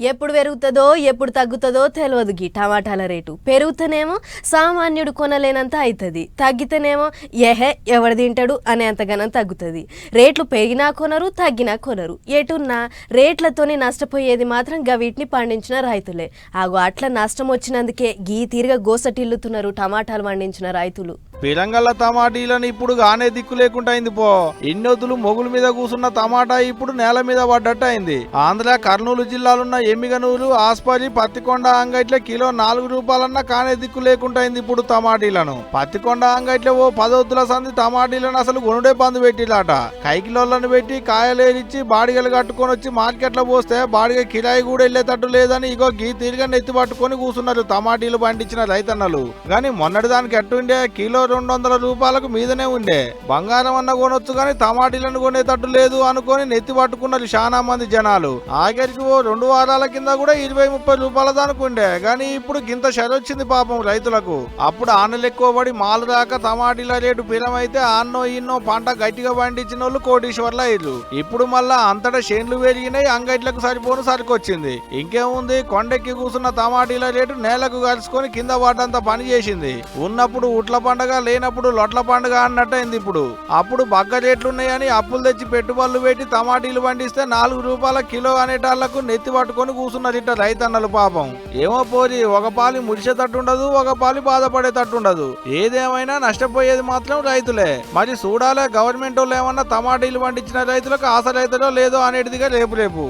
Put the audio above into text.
ఎప్పుడు పెరుగుతుందో ఎప్పుడు తగ్గుతుందో తెలియదు గీ టమాటాల రేటు. పెరుగుతనేమో సామాన్యుడు కొనలేనంత అవుతుంది తగ్గితేనేమో ఏహే ఎవడు తింటాడు అనేంతగానం తగ్గుతుంది. రేట్లు పెరిగినా కొనరు తగ్గినా కొనరు. ఎటున్నా రేట్లతోనే నష్టపోయేది మాత్రం గవీటిని పండించిన రైతులే. ఆగు అట్లా నష్టం వచ్చినందుకే గీ తీరుగా గోసటిల్లుతున్నారు టమాటాలు పండించిన రైతులు. పిలంగల్ల టమాటీలను ఇప్పుడు గానే దిక్కు లేకుండా అయింది పో. ఎన్నోతులు మొగుల మీద కూసున్న టమాటా ఇప్పుడు నేల మీద పడ్డట్టు అయింది. ఆంధ్ర కర్నూలు జిల్లాలున్న ఎమ్మిగనూరు ఆస్పరి పత్తికొండ అంగట్ల కిలో నాలుగు రూపాయలన్నా కానే దిక్కు లేకుండా అయింది ఇప్పుడు టమాటీలను పత్తికొండ అంగట్ల ఓ పదొద్దుల సంది టమాటీలను అసలు కొనుడే బంద్ పెట్టిలాట. కైకిలోళ్ళను పెట్టి కాయలేనిచ్చి బాడిగలు కట్టుకొని వచ్చి మార్కెట్లో పోస్తే బాడిగ కిరాయి కూడా వెళ్ళేటట్టు లేదని ఇగో గీ తీరుగా నెత్తి పట్టుకొని కూసున్నారు టమాటీలు పండించిన రైతన్నలు. గాని మొన్నటి దానికి ఎట్టుండే కిలో రెండు వందల రూపాయలకు మీదనే ఉండే. బంగారం అన్న కొనొచ్చు కానీ టమాటీలను కొనేటట్టు లేదు అనుకొని నెత్తి పట్టుకున్నారు చాలా మంది జనాలు. ఆఖరికి ఓ రెండు వారాల కింద కూడా ఇరవై ముప్పై రూపాయల దానికుండే కానీ ఇప్పుడు గింత షర వచ్చింది పాపం రైతులకు. అప్పుడు ఆనలు ఎక్కువ పడి మాలు దాకా టమాటీల రేటు పిరమైతే ఆన్నో ఇన్నో పంట గట్టిగా పండించిన వాళ్ళు కోటీశ్వర్లు అయ్యారు ఇప్పుడు మళ్ళా అంతటా చేన్లు పెరిగినాయి అంగట్లకు సరిపోను సరికొచ్చింది. ఇంకేముంది? కొండెక్కి కూసున్న టమాటీల రేటు నేలకు కలుసుకొని కింద పడ్డంత పని చేసింది. ఉన్నప్పుడు ఉట్ల పండగ లేనప్పుడు లొట్ల పండుగ అన్నట్టయింది ఇప్పుడు. అప్పుడు బగ్గ చెట్లున్నాయని అప్పులు తెచ్చి పెట్టుబడులు పెట్టి టమాటీలు పండిస్తే నాలుగు రూపాయల కిలో అనేటాళ్ళకు నెత్తి పట్టుకొని కూర్చున్నారు ఇట్ట రైతన్నలు పాపం. ఏమో పోరి ఒక పాలి ముడిచేటట్టుండదు ఒక పాలి బాధపడేటట్టుండదు. ఏదేమైనా నష్టపోయేది మాత్రం రైతులే. మరి చూడాలే గవర్నమెంట్ వాళ్ళు ఏమన్నా టమాటీలు పండించిన రైతులకు ఆశ రైతులో లేదో అనేటిదిగా రేపు రేపు.